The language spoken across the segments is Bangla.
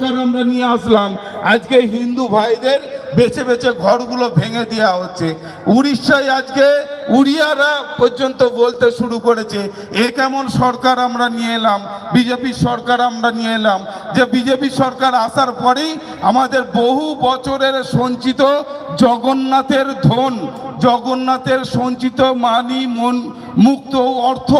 সংস্কার আমরা নিয়ে আসলাম। আজকে হিন্দু ভাইদের বেছে বেছে ঘরগুলো ভেঙে দেওয়া হচ্ছে। উড়িষ্যায় আজকে উড়িয়ারা পর্যন্ত বলতে শুরু করেছে, এ কেমন সরকার আমরা নিয়ে এলাম, বিজেপি সরকার আমরা নিয়ে এলাম। যে বিজেপি সরকার আসার পরেই আমাদের বহু বছরের সঞ্চিত জগন্নাথের ধন, জগন্নাথের সঞ্চিত মানি, মন মুক্ত অর্থ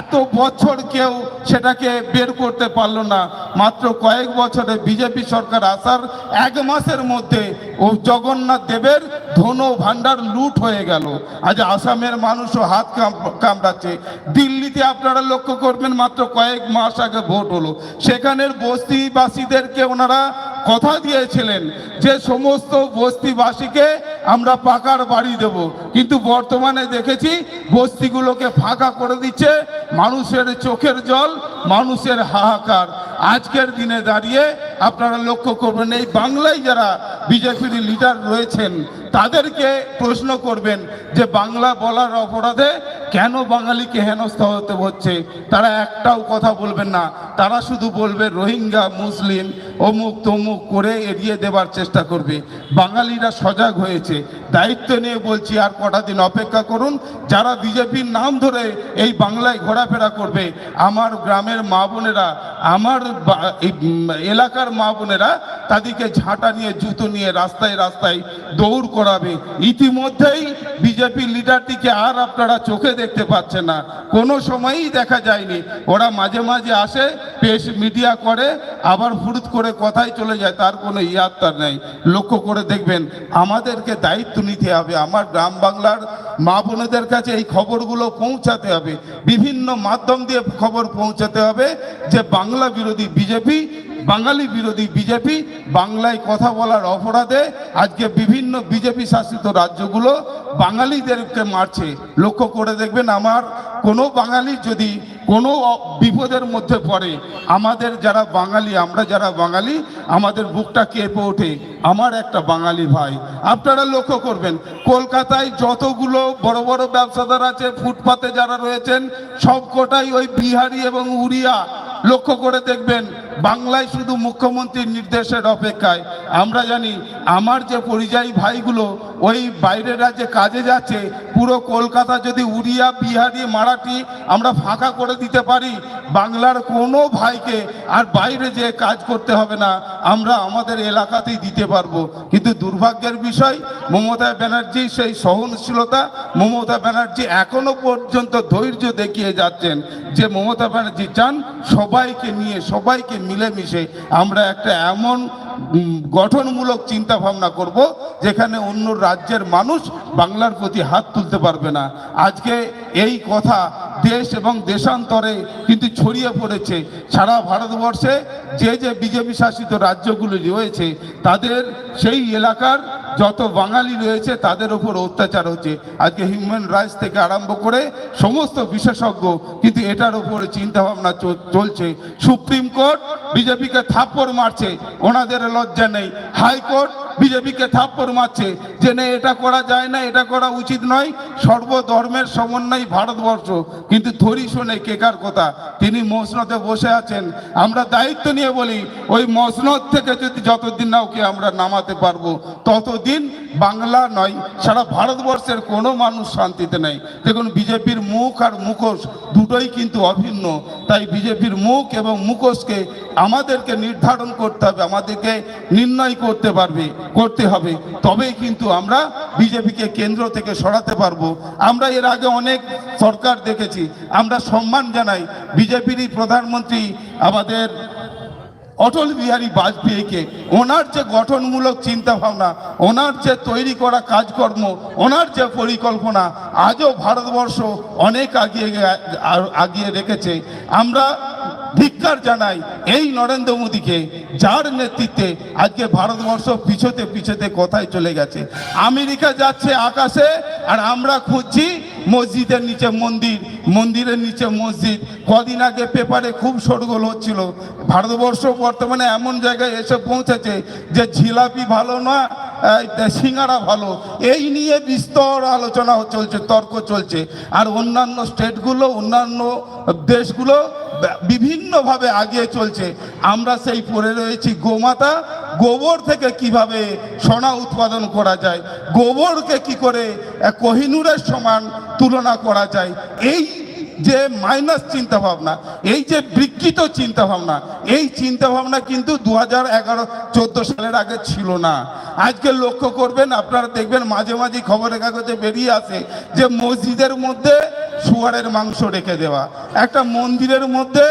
এত বছর কেউ সেটাকে বের করতে পারল না। মাত্র কয়েক বছরে বিজেপি সরকার আসার এক মাসের মধ্যে ও জগন্নাথ দেবের ধন ভাণ্ডার লুট হয়ে গেল। আজ আসামের মানুষও হাত কামড়াচ্ছে। দিল্লিতে আপনারা লক্ষ্য করবেন, মাত্র কয়েক মাস আগে ভোট হলো। সেখানের বস্তিবাসীদেরকে ওনারা কথা দিয়েছিলেন যে, সমস্ত বস্তিবাসীকে আমরা পাকার বাড়ি দেব। কিন্তু বর্তমানে দেখেছি, বস্তিগুলোকে ফাঁকা করে দিচ্ছে মানুষের চোখের জল, মানুষের হাহাকার। আজকের দিনে দাঁড়িয়ে আপনারা লক্ষ্য করবেন, এই বাংলায় যারা বিজেপির লিডার রয়েছেন, তাদেরকে প্রশ্ন করবেন যে বাংলা বলার অপরাধে কেন বাঙালিকে হেনস্থা হতে হচ্ছে? তারা একটাও কথা বলবেন না। তারা শুধু বলবে, রোহিঙ্গা, মুসলিম, অমুক তমুক করে এড়িয়ে দেবার চেষ্টা করবে। বাঙালিরা সজাগ হয়েছে। দায়িত্ব নিয়ে বলছি, আর কটা দিন অপেক্ষা করুন। যারা বিজেপির নাম ধরে এই বাংলায় ঘোরাফেরা করবে, আমার গ্রামের মা বোনেরা, আমার এলাকার মা বোনেরা, তাদেরকে ঝাঁটা নিয়ে, জুতো নিয়ে রাস্তায় রাস্তায় দৌড় করাবে। ইতিমধ্যেই বিজেপি লিডারটিকে আর আপনারা চোখে দেখতে পাচ্ছে না। কোনো সময়ই দেখা যায়নি। ওরা মাঝে মাঝে আসে, পেশ মিডিয়া করে, আবার ফুরুত করে কথাই চলে যায়। তার কোনো ইয়াত্তার নেই। লক্ষ্য করে দেখবেন, আমাদেরকে দায়িত্ব নিতে হবে। আমার গ্রাম বাংলার মা বোনেদের কাছে এই খবরগুলো পৌঁছাতে হবে। বিভিন্ন মাধ্যম দিয়ে খবর পৌঁছাতে হবে যে, বাংলা বিরোধী বিজেপি বাঙালি বিরোধী বিজেপি বাংলায় কথা বলার অপরাধে আজকে বিভিন্ন বিজেপি শাসিত রাজ্যগুলো বাঙালিদেরকে মারছে। লক্ষ্য করে দেখবেন আমার কোনো বাঙালি যদি কোনো বিপদের মধ্যে পড়ে, আমাদের যারা বাঙালি, আমরা যারা বাঙালি, আমাদের বুকটা কেঁপে ওঠে। আমার একটা বাঙালি ভাই, আপনারা লক্ষ্য করবেন, কলকাতায় যতগুলো বড় বড় ব্যবসাদার আছে, ফুটপাতে যারা রয়েছেন, সবকটাই ওই বিহারি এবং উড়িয়া। লক্ষ্য করে দেখবেন বাংলায় শুধু মুখ্যমন্ত্রীর নির্দেশের অপেক্ষায়। আমরা জানি, আমার যে পরিযায়ী ভাইগুলো, ওই বাইরের রাজ্যে কাজে যাচ্ছে, পুরো কলকাতা যদি উড়িয়া, বিহারি, মারাঠি আমরা ফাঁকা করে দিতে পারি, বাংলার কোনো ভাইকে আর বাইরে যে কাজ করতে হবে না, আমরা আমাদের এলাকাতেই দিতে পারব। কিন্তু দুর্ভাগ্যের বিষয়, মমতা ব্যানার্জি সেই সহনশীলতা, মমতা ব্যানার্জি এখনও পর্যন্ত ধৈর্য দেখিয়ে যাচ্ছেন যে মমতা ব্যানার্জি চান সবাইকে নিয়ে, সবাইকে মিলেমিশে আমরা একটা এমন গঠনমূলক চিন্তা ভাবনা করব যেখানে অন্য রাজ্যের মানুষ বাংলার প্রতি হাত তুলতে পারবে না। আজকে এই কথা দেশ এবং দেশান্তরে কিন্তু ছড়িয়ে পড়েছে। সারা ভারতবর্ষে যে যে বিজেপি শাসিত রাজ্যগুলি রয়েছে, তাদের সেই এলাকার যত বাঙালি রয়েছে, তাদের উপর অত্যাচার হচ্ছে। আজকে হিউম্যান রাইটস থেকে আরম্ভ করে সমস্ত বিশেষজ্ঞ, কিন্তু এটার উপরে চিন্তাভাবনা চলছে। সুপ্রিম কোর্ট বিজেপিকে থাপ্পড় মারছে, ওনাদের লজ্জা নেই। হাইকোর্ট বিজেপিকে থাপ্পড় মারছে যে না, এটা করা যায় না, এটা করা উচিত নয়। সর্বধর্মের সমন্বয় ভারতবর্ষ। কিন্তু ধরি শোনে কেকার কথা? তিনি মসনদে বসে আছেন। আমরা দায়িত্ব নিয়ে বলি, ওই মসনদ থেকে যদি যতদিন না ওকে আমরা নামাতে পারব, ততদিন বাংলা নয়, সারা ভারতবর্ষের কোনো মানুষ শান্তিতে নেই। দেখুন, বিজেপির মুখ আর মুখোশ দুটোই কিন্তু অভিন্ন। তাই বিজেপির মুখ এবং মুখোশকে আমাদেরকে নির্ধারণ করতে হবে, আমাদেরকে নির্ণয় করতে পারবে। করতে হবে। তবেই কিন্তু আমরা বিজেপিকে কেন্দ্র থেকে সরাতে পারব। আমরা এর আগে অনেক সরকার দেখেছি। আমরা সম্মান জানাই বিজেপিরই প্রধানমন্ত্রী আমাদের অটল বিহারী বাজপেয়ীকে। ওনার যে গঠনমূলক চিন্তা ভাবনা ওনার যে তৈরি করা কাজকর্ম, ওনার যে পরিকল্পনা, আজও ভারতবর্ষ অনেক আগিয়ে আগিয়ে রেখেছে। আমরা ধিক্কার জানাই এই নরেন্দ্র মোদীকে, যার নেতৃত্বে আজকে ভারতবর্ষ পিছতে পিছতে কোথায় চলে গেছে। আমেরিকা যাচ্ছে আকাশে, আর আমরা খুঁজছি মসজিদের নিচে মন্দির। মন্দিরের নিচে মসজিদ। কদিন আগে পেপারে খুব শোরগোল হচ্ছিল। ভারতবর্ষ বর্তমানে এমন জায়গায় এসে পৌঁছেছে যে জিলাপি ভালো না সিঙ্গারা ভালো। এই নিয়ে বিস্তর আলোচনা চলছে, তর্ক চলছে। আর অন্যান্য স্টেটগুলো, অন্যান্য দেশগুলো বিভিন্নভাবে আগিয়ে চলছে। আমরা সেই পড়ে রয়েছি গোমাতা। গোবর থেকে কীভাবে সোনা উৎপাদন করা যায়, গোবরকে কি করে কোহিনুরের সমান তুলনা করা যায়, এই যে মাইনাস চিন্তা ভাবনা এই যে বিকৃত চিন্তা ভাবনা এই চিন্তা ভাবনা কিন্তু দু হাজার এগারো, চোদ্দ সালের আগে ছিল না। আজকে লক্ষ্য করবেন, আপনারা দেখবেন মাঝে মাঝে খবরের কাগজে বেরিয়ে আসে যে মসজিদের মধ্যে শুয়ারের মাংস রেখে দেওয়া, একটা মন্দিরের মধ্যে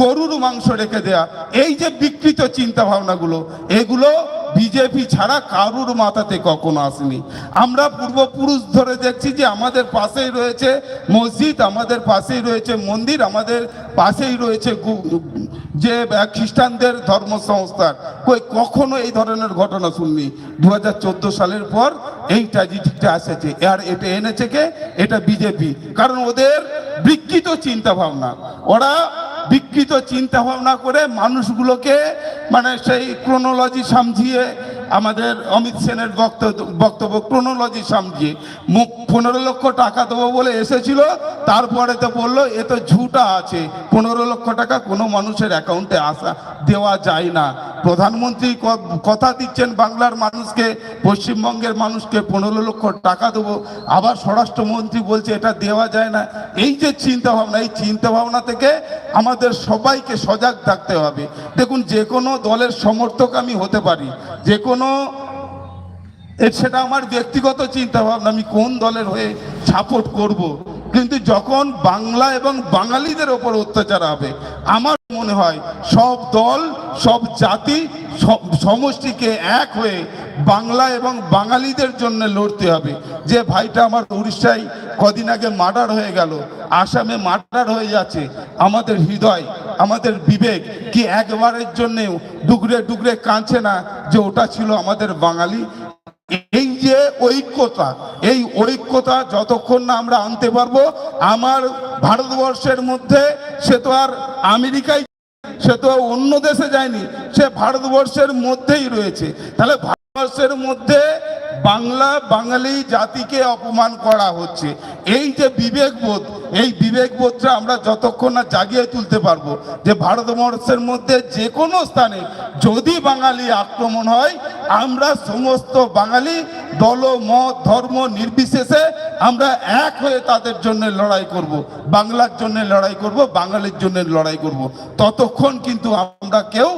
গরুর মাংস রেখে দেওয়া, এই যে বিকৃত চিন্তা ভাবনাগুলো এগুলো বিজেপি ছাড়া কারুর মাথাতে কখনো আসেনি। আমরা পূর্বপুরুষ ধরে দেখছি যে আমাদের পাশেই রয়েছে মসজিদ, আমাদের পাশেই রয়েছে মন্দির, আমাদের পাশেই রয়েছে যে খ্রিস্টানদের ধর্ম সংস্থার কই, কখনো এই ধরনের ঘটনা শুননি। দু হাজার চোদ্দ সালের পর এই ট্র্যাজেডিটা এসেছে। আর এটা এনেছে কে? এটা বিজেপি। কারণ ওদের বিকৃত চিন্তা ভাবনা ওরা বিকৃত চিন্তা ভাবনা করে মানুষগুলোকে মানে সেই ক্রোনোলজি সামঝিয়ে আমাদের অমিত সেনের বক্তব্য বক্তব্য ক্রোনোলজি সামঝিয়ে মুখ পনেরো লক্ষ টাকা দেবো বলে এসেছিল, তারপরে তো বলল, এ তো ঝুটা আছে। পনেরো লক্ষ টাকা কোনো মানুষের অ্যাকাউন্টে আসা, দেওয়া যায় না। প্রধানমন্ত্রী কথা দিচ্ছেন, বাংলার মানুষকে, পশ্চিমবঙ্গের মানুষকে, পনেরো লক্ষ টাকা দেবো। আবার স্বরাষ্ট্রমন্ত্রী বলছে, এটা দেওয়া যায় না। এই যে চিন্তা ভাবনা এই চিন্তা ভাবনা থেকে আমাদের সবাইকে সজাগ থাকতে হবে। দেখুন, যে কোনো দলের সমর্থক আমি হতে পারি, যে কোনো এ সেটা আমার ব্যক্তিগত চিন্তা ভাবনা আমি কোন দলের হয়ে সাপোর্ট করব। কিন্তু যখন বাংলা এবং বাঙালিদের ওপর অত্যাচার হবে, আমার মনে হয় সব দল, সব জাতি সমষ্টিকে এক হয়ে বাংলা এবং বাঙালিদের জন্য লড়তে হবে যে ভাইটা আমার উড়িষ্যায় কদিন আগে মার্ডার হয়ে গেল, আসামে মার্ডার হয়ে যাচ্ছে, আমাদের হৃদয়, আমাদের বিবেক কি একবারের জন্যেও ডুগরে ডুগরে কাঁদছে না যে ওটা ছিল আমাদের বাঙালি এই যে ঐক্যতা, এই ঐক্যতা যতক্ষণ না আমরা আনতে পারব, আমার ভারতবর্ষের মধ্যে সে তো আর আমেরিকায়, সে তো অন্য দেশে যায়নি, সে ভারতবর্ষের মধ্যেই রয়েছে। তাহলে ভারতবর্ষের মধ্যে বাংলা বাঙালি জাতিকে অপমান করা হচ্ছে। এই যে বিবেকবোধ, এই বিবেকবোধটা আমরা যতক্ষণ না জাগিয়ে তুলতে পারব, যে ভারতবর্ষের মধ্যে যে কোনো স্থানে যদি বাঙালি আক্রমণ হয়, আমরা সমস্ত বাঙালি দল, মত, ধর্ম নির্বিশেষে আমরা এক হয়ে তাদের জন্য লড়াই করব। বাংলার জন্য লড়াই করব, বাঙালির জন্য লড়াই করব। ততক্ষণ কিন্তু আমরা কেউ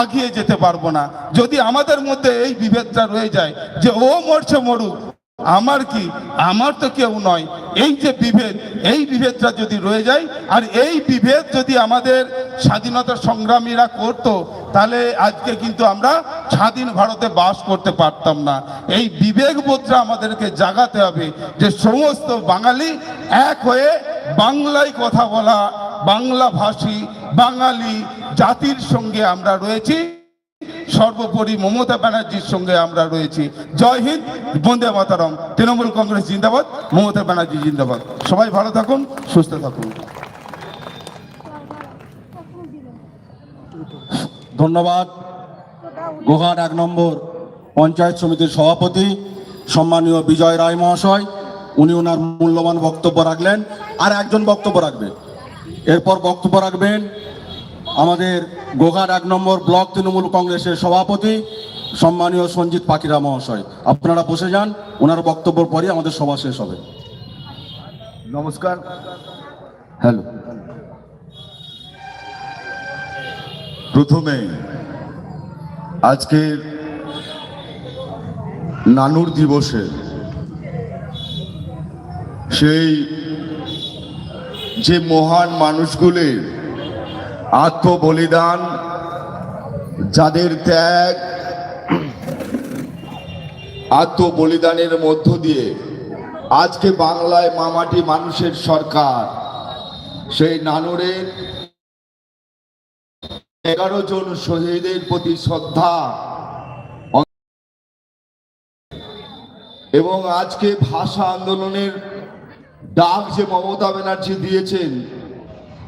আগিয়ে যেতে পারব না। যদি আমাদের মধ্যে এই বিভেদটা রয়ে যায় যে ও মরছে মরুক, আমার কি? আমার তো কেউ নয়। এই যে বিভেদ, এই বিভেদটা যদি রয়ে যায়, আর এই বিভেদ যদি আমাদের স্বাধীনতা সংগ্রামীরা করত, তাহলে আজকে কিন্তু আমরা স্বাধীন ভারতে বাস করতে পারতাম না। এই বিবেকবোধটা আমাদেরকে জাগাতে হবে যে সমস্ত বাঙালি এক হয়ে বাংলায় কথা বলা, বাংলা ভাষী, বাঙালি জাতির সঙ্গে আমরা রয়েছি। সর্বোপরি মমতা ব্যানার্জির সঙ্গে আমরা রয়েছি। জয় হিন্দ, বন্দে মাতারম। তৃণমূল কংগ্রেস জিন্দাবাদ, মমতা ব্যানার্জি জিন্দাবাদ। সবাই ভালো থাকুন, সুস্থ থাকুন। ধন্যবাদ। গোঘাট এক নম্বর পঞ্চায়েত সমিতির সভাপতি, সম্মানীয় বিজয় রায় মহাশয়, উনি ওনার মূল্যবান বক্তব্য রাখলেন। আর একজন বক্তব্য রাখবে। এরপর বক্তব্য রাখবেন আমাদের গোঘাট এক নম্বর ব্লক তৃণমূল কংগ্রেসের সভাপতি সম্মানীয় সঞ্জিত পাখিরা মহাশয়। আপনারা বসে যান ওনার বক্তব্যের পরে আমাদের সভা শেষ হবে। নমস্কার। হ্যালো। প্রথমে আজকের নানুর দিবসে সেই যে মহান মানুষগুলির আত্মবলিদান, যাদের ত্যাগ, আত্মবলিদানের মধ্য দিয়ে আজকে বাংলায় মামাটি মানুষের সরকার। সেই নানুরের এগারো জন শহীদের প্রতি শ্রদ্ধা, এবং আজকে ভাষা আন্দোলনের ডাক যে মমতা ব্যানার্জি দিয়েছেন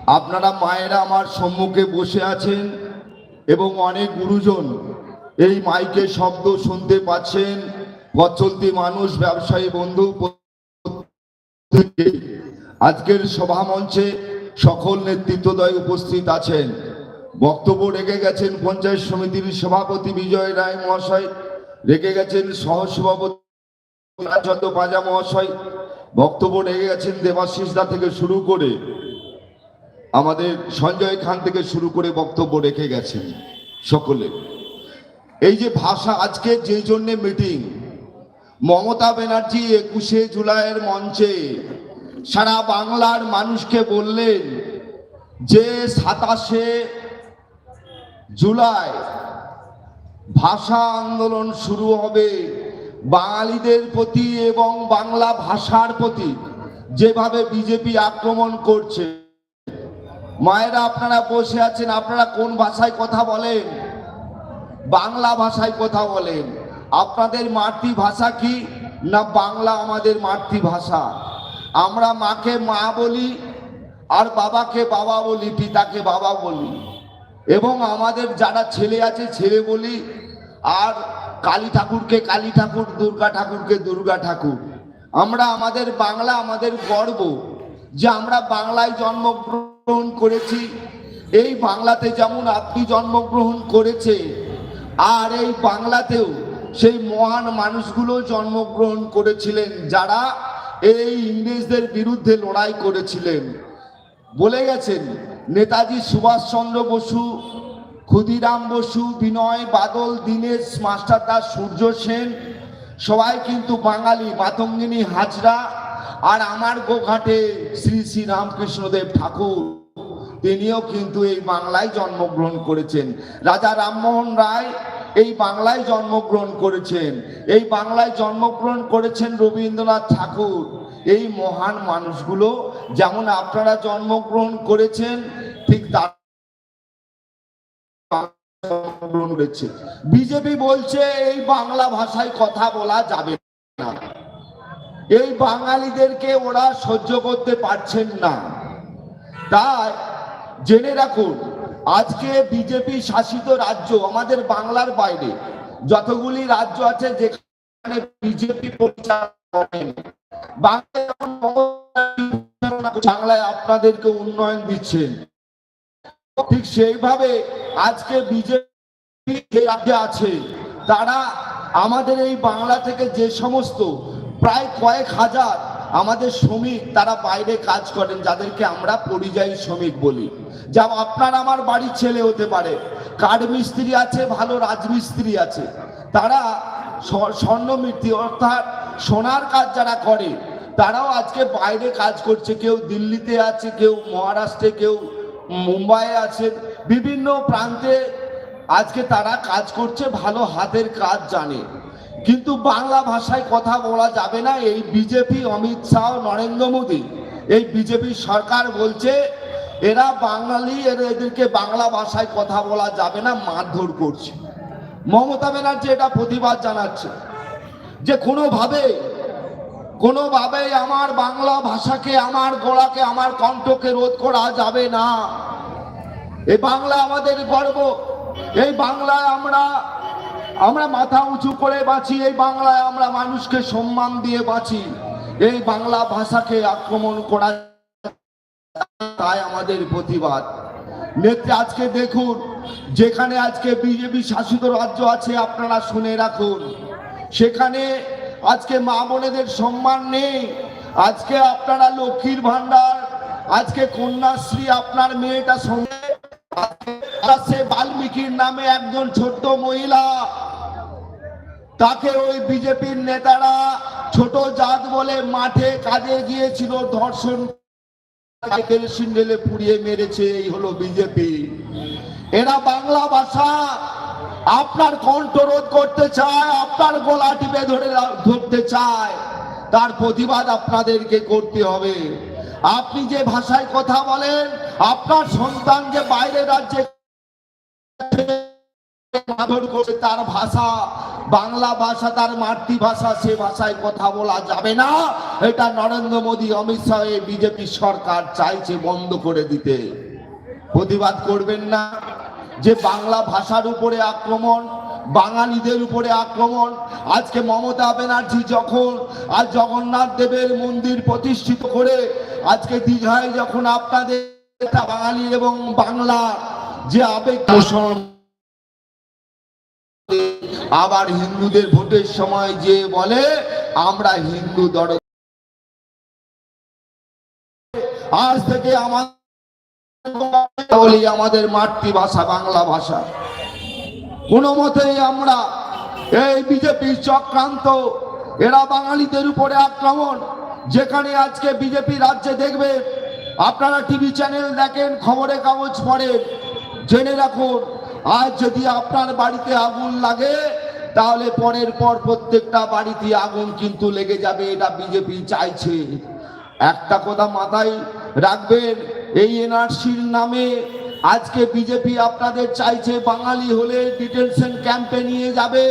আপনারা মায়েরা আমার সম্মুখে বসে আছেন এবং অনেক গুরুজন এই মাইকে শব্দ শুনতে পাচ্ছেন। পথ চলতি মানুষ, ব্যবসায়ী, বন্ধু আজকের সভা মঞ্চে সকল নেতৃত্বদয় উপস্থিত আছেন। বক্তব্য রেখে গেছেন পঞ্চায়েত সমিতির সভাপতি বিজয় রায় মহাশয়, রেখে গেছেন সহসভাপতি চন্দ্র পাজা মহাশয়, বক্তব্য রেখে গেছেন দেবাশিস থেকে শুরু করে আমাদের সঞ্জয় খান থেকে শুরু করে বক্তব্য রেখে গেছেন সকলে। এই যে ভাষা আজকে যে জন্য মিটিং, মমতা ব্যানার্জি একুশে জুলাইয়ের মঞ্চে সারা বাংলার মানুষকে বললেন যে সাতাশে জুলাই ভাষা আন্দোলন শুরু হবে, বাঙালিদের প্রতি এবং বাংলা ভাষার প্রতি যেভাবে বিজেপি আক্রমণ করছে। মায়েরা আপনারা বসে আছেন, আপনারা কোন ভাষায় কথা বলেন? বাংলা ভাষায় কথা বলেন। আপনাদের মাতৃভাষা কি না বাংলা আমাদের মাতৃভাষা? আমরা মাকে মা বলি আর বাবাকে বাবা বলি, পিতাকে বাবা বলি। এবং আমাদের যারা ছেলে আছে, ছেলে বলি আর কালী ঠাকুরকে কালী ঠাকুর, দুর্গা ঠাকুরকে দুর্গা ঠাকুর। আমরা আমাদের বাংলা আমাদের গর্ব যে আমরা বাংলায় জন্মগ্রহণ করেছি। এই বাংলাতে যেমন আপনি জন্মগ্রহণ করেছে, আর এই বাংলাতেও সেই মহান মানুষগুলো জন্মগ্রহণ করেছিলেন, যারা এই ইংরেজদের বিরুদ্ধে লড়াই করেছিলেন। বলে গেছেন, নেতাজি সুভাষচন্দ্র বসু, ক্ষুদিরাম বসু, বিনয় বাদল, দীনেশ মাস্টারদাস সূর্য সেন, সবাই কিন্তু বাঙালি, মাতঙ্গিনী, হাজরা আর আমার গোঘাটে শ্রী শ্রী রামকৃষ্ণদেব ঠাকুর, তিনিও কিন্তু এই বাংলায় জন্মগ্রহণ করেছেন। রাজা রামমোহন রায় এই বাংলায় জন্মগ্রহণ করেছেন। এই বাংলায় জন্মগ্রহণ করেছেন রবীন্দ্রনাথ ঠাকুর। এই মহান মানুষগুলো যেমন আপনারা জন্মগ্রহণ করেছেন, ঠিক তার জন্মগ্রহণ বিজেপি বলছে এই বাংলা ভাষায় কথা বলা যাবে না। এই বাঙালিদেরকে ওরা সহ্য করতে পারছেন না। তাই জেনে রাখুন, আজকে বিজেপি শাসিত রাজ্য, আমাদের বাংলার বাইরে, যতগুলি রাজ্য আছে যেখানে বিজেপি বাংলায় আপনাদেরকে উন্নয়ন দিচ্ছেন ঠিক সেইভাবে আজকে বিজেপি যে রাজ্যে আছে, তারা আমাদের এই বাংলা থেকে যে সমস্ত প্রায় কয়েক হাজার আমাদের শ্রমিক তারা বাইরে কাজ করেন, যাদেরকে আমরা পরিযায়ী শ্রমিক বলি। যা আপনার আমার বাড়ির ছেলে হতে পারে কাঠ মিস্ত্রি আছে, ভালো রাজমিস্ত্রি আছে, তারা স্ব- স্বর্ণমূর্তি অর্থাৎ সোনার কাজ যারা করে, তারাও আজকে বাইরে কাজ করছে। কেউ দিল্লিতে আছে, কেউ মহারাষ্ট্রে, কেউ মুম্বাইয়ে আছে বিভিন্ন প্রান্তে আজকে তারা কাজ করছে, ভালো হাতের কাজ জানে। কিন্তু বাংলা ভাষায় কথা বলা যাবে না। এই বিজেপি, অমিত শাহ, নরেন্দ্র মোদী, এই বিজেপি সরকার বলছে, এরা বাঙালি, এরা এদেরকে বাংলা ভাষায় কথা বলা যাবে না, মারধর করছে। মমতা ব্যানার্জি এটা প্রতিবাদ জানাচ্ছে যে কোনোভাবে কোনোভাবে আমার বাংলা ভাষাকে, আমার গলাকে, আমার কণ্ঠকে রোধ করা যাবে না। এই বাংলা আমাদের গর্ব। এই বাংলায় আমরা আমরা মাথা উঁচু করে বাঁচি, এই বাংলায় আমরা মানুষকে সম্মান দিয়ে বাঁচি। এই বাংলা ভাষাকে আক্রমণ করা তাই আমাদের প্রতিবাদ। নেত্রী, আজকে দেখুন, যেখানে আজকে বিজেপি শাসিত রাজ্য আছে, আপনারা শুনে রাখুন। সেখানে আজকে মা বোনেদের সম্মান নেই। আজকে আপনারা লক্ষ্মীর ভান্ডার আজকে কন্যাশ্রী, আপনার মেয়েটা সঙ্গে সে বাল্মীকির নামে একজন ছোট্ট মহিলা। তাকে ওই বিজেপির নেতারা ছোট জাত বলে মাঠে কাজে গিয়েছিল, ধর্ষণ পুড়িয়ে মেরেছে, এই হলো বিজেপি। এরা বাংলা ভাষা, আপনার কণ্ঠরোধ করতে চায়, আপনার গলা টিপে ধরে ধরতে চায়। তার প্রতিবাদ আপনাদেরকে করতে হবে। আপনি যে ভাষায় কথা বলেন, আপনার সন্তান যে বাইরে রাজ্যে তার ভাষা, বাংলা ভাষা, তার মাতৃভাষা, সে ভাষায় কথা বলা যাবে না। এটা নরেন্দ্র মোদী, অমিত শাহ বিজেপি সরকার চাইছে বন্ধ করে দিতে। প্রতিবাদ করবেন না। যে বাংলা ভাষার উপরে আক্রমণ, বাঙালিদের উপরে আক্রমণ, আজকে মমতা ব্যানার্জি যখন আর জগন্নাথ দেবের মন্দির প্রতিষ্ঠিত করে আজকে দীঘায় যখন আপনাদের বাঙালি এবং বাংলা যে আবেগ পোষণ আবার হিন্দুদের ভোটের সময় যে বলে, আমরা হিন্দু দর আজ থেকে আমাদের আমাদের মাতৃভাষা, বাংলা ভাষা। কোনো মতেই আমরা এই বিজেপি চক্রান্ত, এরা বাঙালিদের উপরে আক্রমণ যেখানে আজকে বিজেপি রাজ্যে দেখবে, আপনারা টিভি চ্যানেল দেখেন খবরে কাগজ পড়েন, জেনে রাখুন, আজ যদি আপনার বাড়িতে আগুন লাগে, তাহলে পরের পর প্রত্যেকটা বাড়িতে আগুন কিন্তু লেগে যাবে, এটা বিজেপি চাইছে। একটা কথা মাথায় রাখবেন, এই এনআরসির নামে আজকে বিজেপি আপনাদের চাইছে, বাঙালি হলে ডিটেনশন ক্যাম্পে নিয়ে যাবে।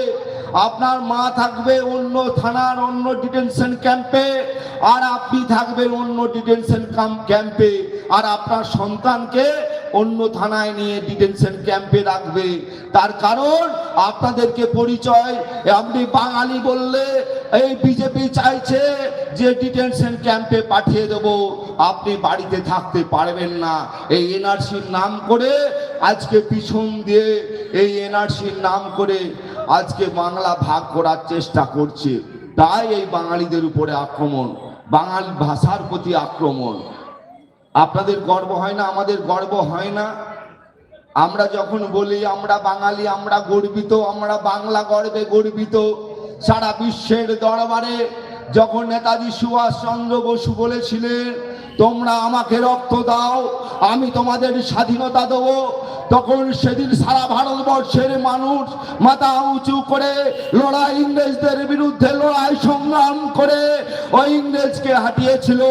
আপনার মা থাকবে অন্য থানার অন্য ডিটেনশন ক্যাম্পে, আর আপনি থাকবেন অন্য ডিটেনশন ক্যাম্পে, আর আপনার সন্তানকে অন্য থানায় নিয়ে ডিটেনশন ক্যাম্পে রাখবে। তার কারণ আপনাদেরকে পরিচয়, আপনি বাঙালি বললে এই বিজেপি চাইছে যে ডিটেনশন ক্যাম্পে পাঠিয়ে দেব। আপনি বাড়িতে থাকতে পারবেন না। এই এনআরসির নাম করে আজকে পিছন দিয়ে এই এনআরসির নাম করে আজকে বাংলা ভাগ করার চেষ্টা করছে। তাই এই বাঙালিদের উপরে আক্রমণ, বাঙালি ভাষার প্রতি আক্রমণ। আপনাদের গর্ব হয় না? আমাদের গর্ব হয় না? আমরা যখন বলি, আমরা বাঙালি, আমরা গর্বিত, আমরা বাংলা গর্বে গর্বিত। সারা বিশ্বের দরবারে যখন নেতাজি সুভাষচন্দ্র বসু বলেছিলেন তোমরা আমাকে রক্ত দাও, আমি তোমাদের স্বাধীনতা দেবো। তখন সেদিন সারা ভারতবর্ষের মানুষ মাথা উঁচু করে লড়াই ইংরেজদের বিরুদ্ধে লড়াই সংগ্রাম করে ওই ইংরেজকে হাঁটিয়েছিল।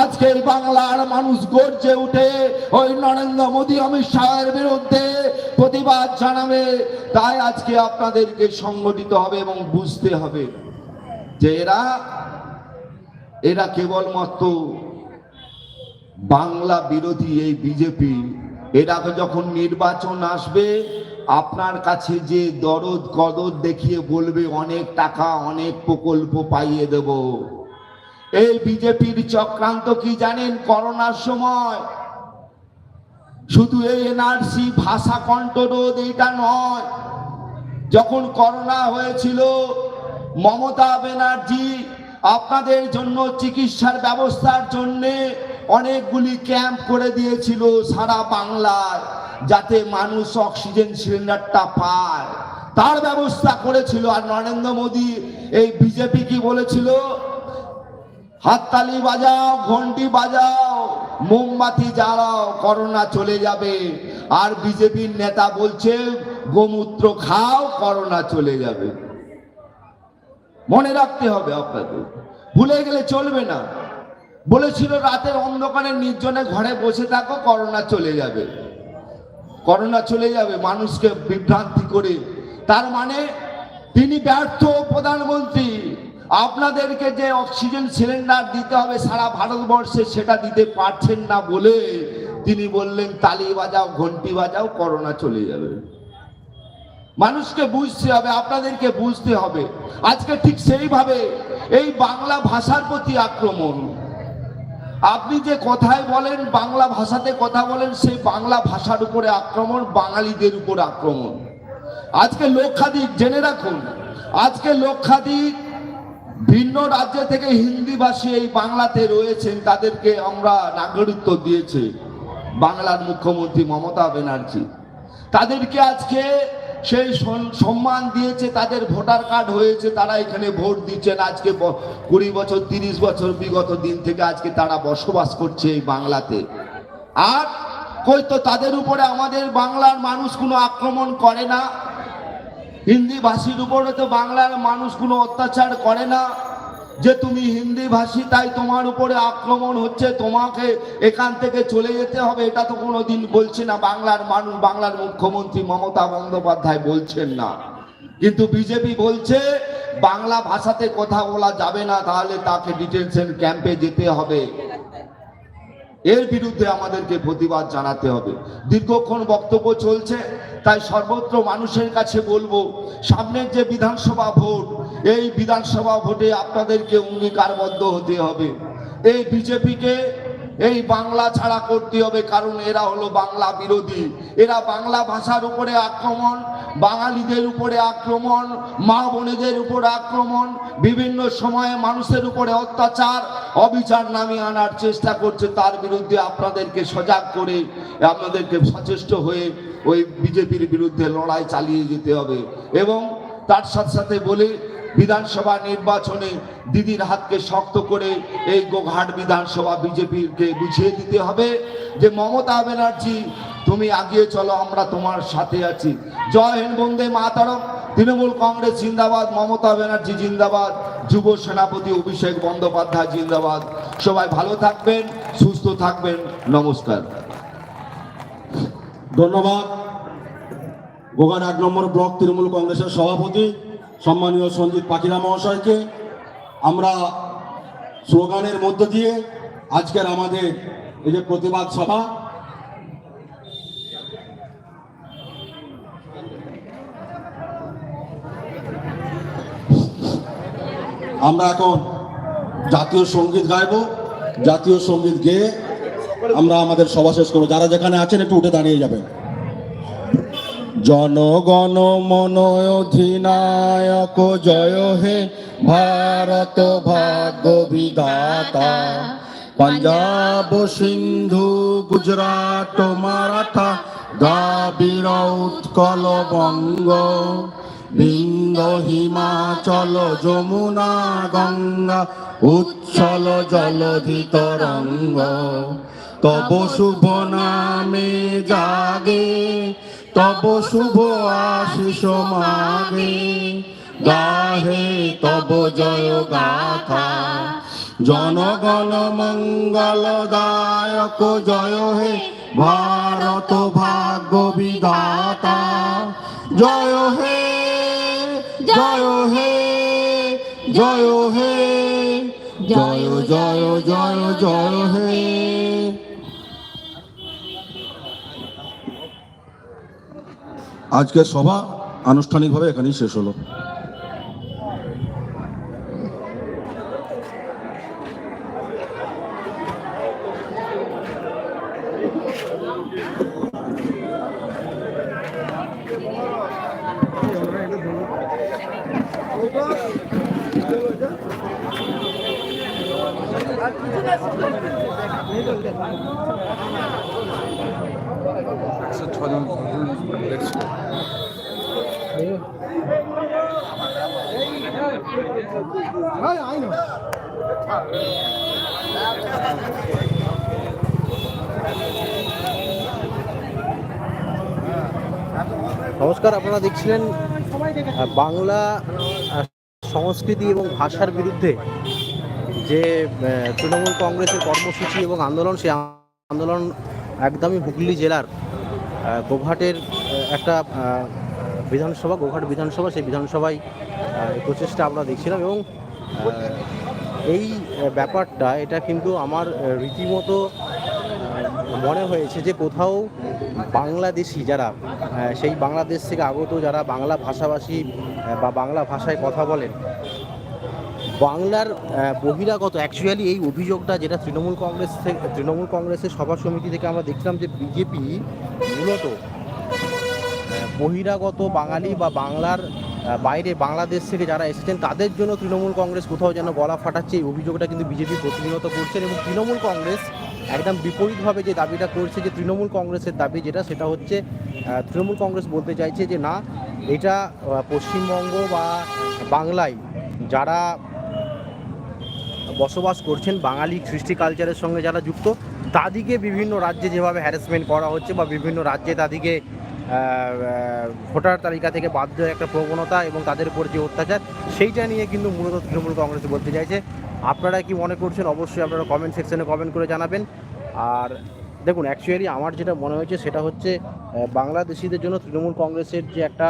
আজকে বাংলার মানুষ গর্জে উঠে ওই নরেন্দ্র মোদী, অমিত শাহের বিরুদ্ধে প্রতিবাদ জানাবে। তাই আজকে আপনাদেরকে সংগঠিত হবে এবং বুঝতে হবে যে এরা এরা কেবলমাত্র বাংলা বিরোধী এই বিজেপি এরা যখন নির্বাচন আসবে, আপনার কাছে যে দরদ কদর দেখিয়ে বলবে, অনেক টাকা, অনেক প্রকল্প পাইয়ে দেব। এই বিজেপির চক্রান্ত কি জানেন করোনার সময়? শুধু এই এনআরসি ভাষা কণ্ঠরোধ এইটা নয়। যখন করোনা হয়েছিল, মমতা ব্যানার্জি আপনাদের জন্য চিকিৎসার ব্যবস্থার জন্য অনেকগুলি ক্যাম্প করে দিয়েছিল সারা বাংলায় যাতে মানুষ অক্সিজেন সিলিন্ডারটা পায়। তার ব্যবস্থা করেছিল, আর নরেন্দ্র মোদী এই বিজেপি কি বলেছিল? হাততালি বাজাও, ঘন্টি বাজাও, মোমবাতি জ্বালাও, করোনা চলে যাবে। আর বিজেপির নেতা বলছে, গোমূত্র খাও, করোনা চলে যাবে। মনে রাখতে হবে আপনাদের। ভুলে গেলে চলবে না। বলেছিল রাতের অন্ধকারে নির্জনে ঘরে বসে থাকো, করোনা চলে যাবে। করোনা চলে যাবে, মানুষকে বিভ্রান্তি করে। তার মানে তিনি ব্যর্থ, প্রধানমন্ত্রী। আপনাদেরকে যে অক্সিজেন সিলিন্ডার দিতে হবে সারা ভারতবর্ষে, সেটা দিতে পারছেন না বলে তিনি বললেন, তালি বাজাও, ঘন্টি বাজাও, করোনা চলে যাবে। মানুষকে বুঝতে হবে, আপনাদেরকে বুঝতে হবে। আজকে ঠিক সেইভাবে এই বাংলা ভাষার প্রতি আক্রমণ। আপনি যে কথায় বলেন, বাংলা ভাষাতে কথা বলেন, সেই বাংলা ভাষার উপরে আক্রমণ, বাঙালিদের উপর আক্রমণ। আজকে লক্ষাধিক, জেনে রাখুন, আজকে লক্ষাধিক ভিন্ন রাজ্য থেকে হিন্দিভাষী এই বাংলাতে রয়েছেন, তাদেরকে আমরা নাগরিকত্ব দিয়েছে। বাংলার মুখ্যমন্ত্রী মমতা ব্যানার্জি। তাদেরকে আজকে সেই সম্মান দিয়েছে, তাদের ভোটার কার্ড হয়েছে, তারা এখানে ভোট দিচ্ছেন। আজকে কুড়ি বছর, তিরিশ বছর বিগত দিন থেকে আজকে তারা বসবাস করছে এই বাংলাতে। আর কই তো তাদের উপরে আমাদের বাংলার মানুষ কোনো আক্রমণ করে না। হিন্দি ভাষীর উপরে তো বাংলার মানুষ কোনো অত্যাচার করে না। যে তুমি হিন্দি ভাষী, তাই তোমার উপরে আক্রমণ হচ্ছে, তোমাকে এখান থেকে চলে যেতে হবে, এটা তো কোনোদিন বলছে না। বাংলার মানুষ, বাংলার মুখ্যমন্ত্রী মমতা বন্দ্যোপাধ্যায় বলছেন না। কিন্তু বিজেপি বলছে, বাংলা ভাষাতে কথা বলা যাবে না, তাহলে তাকে ডিটেনশন ক্যাম্পে যেতে হবে। এর বিরুদ্ধে আমাদেরকে প্রতিবাদ জানাতে হবে। দীর্ঘক্ষণ বক্তব্য চলছে, তাই সর্বত্র মানুষের কাছে বলব, সামনের যে বিধানসভা ভোট, এই বিধানসভা ভোটে আপনাদেরকে অঙ্গীকারবদ্ধ হতে হবে। এই বিজেপিকে এই বাংলা ছাড়া করতে হবে, কারণ এরা হলো বাংলা বিরোধী। এরা বাংলা ভাষার উপরে আক্রমণ, বাঙালিদের উপরে আক্রমণ, মা বোনেদের উপরে আক্রমণ, বিভিন্ন সময়ে মানুষের উপরে অত্যাচার, অবিচার নামিয়ে আনার চেষ্টা করছে। তার বিরুদ্ধে আপনাদেরকে সজাগ করে, আপনাদেরকে সচেষ্ট হয়ে ওই বিজেপির বিরুদ্ধে লড়াই চালিয়ে যেতে হবে। এবং তার সাথে সাথে বলে বিধানসভা নির্বাচনে দিদির হাতকে শক্ত করে এই গোঘাট বিধানসভা বিজেপিকে বুঝিয়ে দিতে হবে যে মমতা ব্যানার্জি, তুমি আগিয়ে চলো, আমরা তোমার সাথে আছি। জয় হিন্দ, বন্দে মাতারম। তৃণমূল কংগ্রেস জিন্দাবাদ, মমতা ব্যানার্জি জিন্দাবাদ, যুব সেনাপতি অভিষেক বন্দ্যোপাধ্যায় জিন্দাবাদ। সবাই ভালো থাকবেন, সুস্থ থাকবেন, নমস্কার। ধন্যবাদ। গোগান এক নম্বর ব্লক তৃণমূল কংগ্রেসের সভাপতি। সম্মানীয় সঞ্জিত পাখিরা মহাশয়কে আমরা স্লোগানের মধ্য দিয়ে আজকের আমাদের এই যে প্রতিবাদ সভা, আমরা এখন জাতীয় সংগীত গাইব, জাতীয় সংগীত গেয়ে আমরা আমাদের সভা শেষ করব। যারা যেখানে আছেন একটু উঠে দাঁড়িয়ে যাবেন। জনগণ মন অধিনায়ক, জয় হে ভারত ভাগ্য বিধাতা পাঞ্জাব সিন্ধু, গুজরাট, মারাঠা দ্রাবিড় উৎকল বঙ্গ। বিন্দ হিমাচল, যমুনা, গঙ্গা, উচ্ছল জলধি তরঙ্গ তব শুভ নামে জাগে তব শুভ আশিস মাগে। গাহে তব জয় গাথা। জনগণ মঙ্গল দায়ক জয় হে ভারত ভাগ্য বিধাতা। জয় হে জয় হে জয় হে, জয় জয় জয় জয় হে। আজকের সভা আনুষ্ঠানিকভাবে এখানেই শেষ হলো। নমস্কার, আপনারা দেখছিলেন বাংলা সংস্কৃতি এবং ভাষার বিরুদ্ধে যে তৃণমূল কংগ্রেসের কর্মসূচি এবং আন্দোলন, সেই আন্দোলন একদমই হুগলি জেলার গোঘাটের একটা বিধানসভা, গোঘাট বিধানসভা, সেই বিধানসভায় প্রচেষ্টা আমরা দেখছিলাম এবং এই ব্যাপারটা, এটা কিন্তু আমার রীতিমতো মনে হয়েছে যে কোথাও বাংলাদেশি যারা সেই বাংলাদেশ থেকে আগত যারা বাংলা ভাষাভাষী বা বাংলা ভাষায় কথা বলেন, বাংলার বহিরাগত অ্যাকচুয়ালি এই অভিযোগটা যেটা তৃণমূল কংগ্রেস থেকে, তৃণমূল কংগ্রেসের সভা সমিতি থেকে আমরা দেখলাম যে বিজেপি মূলত বহিরাগত বাঙালি বা বাংলার বাইরে বাংলাদেশ থেকে যারা এসেছেন, তাদের জন্য তৃণমূল কংগ্রেস কোথাও যেন গলা ফাটাচ্ছে। এই অভিযোগটা কিন্তু বিজেপি প্রতিনিয়ত করছেন এবং তৃণমূল কংগ্রেস একদম বিপরীতভাবে যে দাবিটা করছে, যে তৃণমূল কংগ্রেসের দাবি যেটা, সেটা হচ্ছে তৃণমূল কংগ্রেস বলতে চাইছে যে, না, এটা পশ্চিমবঙ্গ বা বাংলায় যারা বসবাস করছেন, বাঙালি কৃষ্টি কালচারের সঙ্গে যারা যুক্ত তাদিকে বিভিন্ন রাজ্যে যেভাবে হ্যারাসমেন্ট করা হচ্ছে বা বিভিন্ন রাজ্যে তাদিকে ভোটার তালিকা থেকে বাদ দেওয়ার একটা প্রবণতা এবং তাদের উপর যে অত্যাচার, সেইটা নিয়ে কিন্তু মূলত তৃণমূল কংগ্রেস বলতে চাইছে। আপনারা কি মনে করছেন? অবশ্যই আপনারা কমেন্ট সেকশনে কমেন্ট করে জানাবেন। আর দেখুন অ্যাকচুয়ালি আমার যেটা মনে হয়েছে সেটা হচ্ছে বাংলাদেশিদের জন্য তৃণমূল কংগ্রেসের যে একটা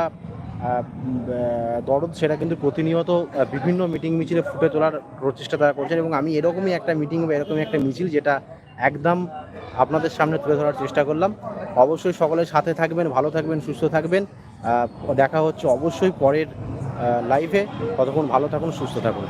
দরদ, সেটা কিন্তু প্রতিনিয়ত বিভিন্ন মিটিং মিছিলে ফুটে তোলার প্রচেষ্টা তারা করছেন এবং আমি এরকমই একটা মিটিং বা এরকমই একটা মিছিল যেটা একদম আপনাদের সামনে তুলে ধরার চেষ্টা করলাম। অবশ্যই সকলের সাথে থাকবেন, ভালো থাকবেন, সুস্থ থাকবেন। দেখা হচ্ছে অবশ্যই পরের লাইফে ততক্ষণ ভালো থাকুন, সুস্থ থাকুন।